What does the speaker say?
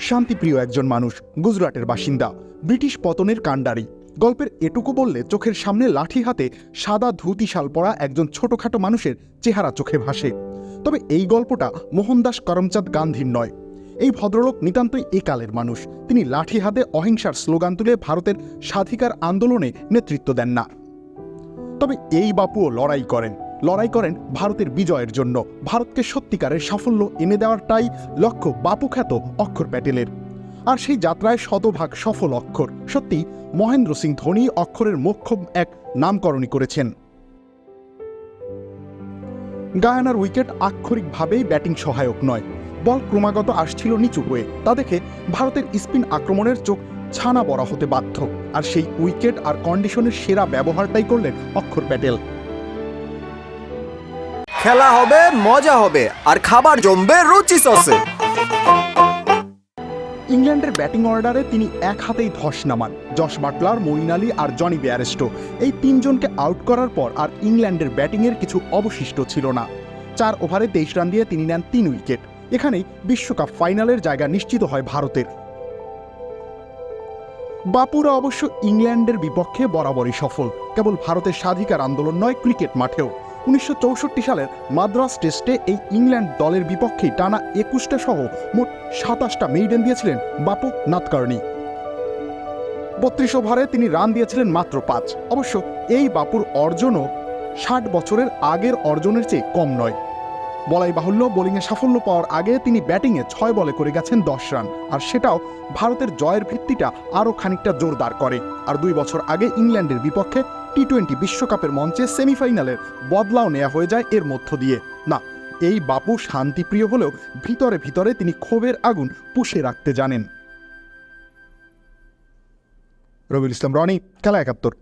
শান্তিপ্রিয় একজন মানুষ, গুজরাটের বাসিন্দা, ব্রিটিশ পতনের কাণ্ডারি। গল্পের এটুকু বললে চোখের সামনে লাঠি হাতে সাদা ধুতি শাল পরা একজন ছোটখাটো মানুষের চেহারা চোখে ভাসে। তবে এই গল্পটা মোহনদাস করমচাঁদ গান্ধীর নয়। এই ভদ্রলোক নিতান্তই একালের মানুষ। তিনি লাঠি হাতে অহিংসার স্লোগান তুলে ভারতের স্বাধিকার আন্দোলনে নেতৃত্ব দেন না। তবে এই বাপুও লড়াই করেন। লড়াই করেন ভারতের বিজয়ের জন্য। ভারতকে সত্যিকারের সাফল্য এনে দেওয়ারটাই লক্ষ্য বাপু খ্যাত অক্ষর প্যাটেলের। আর সেই যাত্রায় শতভাগ সফল অক্ষর। সত্যি, মহেন্দ্র সিং ধোনি অক্ষরের মোক্ষম এক নামকরণই করেছেন। গায়ানার উইকেট আক্ষরিকভাবেই ব্যাটিং সহায়ক নয়। বল ক্রমাগত আসছিল নিচু হয়ে। তা দেখে ভারতের স্পিন আক্রমণের চোখ ছানা বড়া হতে বাধ্য। আর সেই উইকেট আর কন্ডিশনের সেরা ব্যবহারটাই করলেন অক্ষর প্যাটেল। খেলা হবে, মজা হবে, আর খাবার জমবে রুচি সসে। ইংল্যান্ডের ব্যাটিং অর্ডারে তিনি এক হাতেই ধস নামান, জশ বাটলার মইন আলী আর জনি বেয়ারেস্টো। এই তিনজনকে আউট করার পর আর ইংল্যান্ডের ব্যাটিংয়ের কিছু অবশিষ্ট ছিল না। চার ওভারে তেইশ রান দিয়ে তিনি নেন তিন উইকেট। এখানেই বিশ্বকাপ ফাইনালের জায়গা নিশ্চিত হয় ভারতের। বাপুরা অবশ্য ইংল্যান্ডের বিপক্ষে বরাবরই সফল। কেবল ভারতের স্বাধিকার আন্দোলন নয়, ক্রিকেট মাঠেও। উনিশশো চৌষট্টি সালের মাদ্রাস টেস্টে এই ইংল্যান্ড দলের বিপক্ষে টানা একুশটা সহ মোট সাতাশটা মেইডেন দিয়েছিলেন বাপু নাতকার্নি বত্রিশ ওভারে তিনি রান দিয়েছিলেন মাত্র পাঁচ। অবশ্য এই বাপুর অর্জনও ষাট বছরের আগের অর্জনের চেয়ে কম নয়। বলাই বাহুল্য বোলিংয়ে সাফল্য পাওয়ার আগে তিনি ব্যাটিংয়ে ছয় বলে করে গেছেন দশ রান। আর সেটাও ভারতের জয়ের ভিত্তিটা আরও খানিকটা জোরদার করে। আর দুই বছর আগে ইংল্যান্ডের বিপক্ষে টি টোয়েন্টি বিশ্বকাপের মঞ্চে সেমিফাইনালের বদলাও নেওয়া হয়ে যায় এর মধ্য দিয়ে। না, এই বাপু শান্তিপ্রিয় হলেও ভিতরে ভিতরে তিনি ক্ষোভের আগুন পুষে রাখতে জানেন। রবিউল ইসলাম, রনি, খেলা একাত্তর।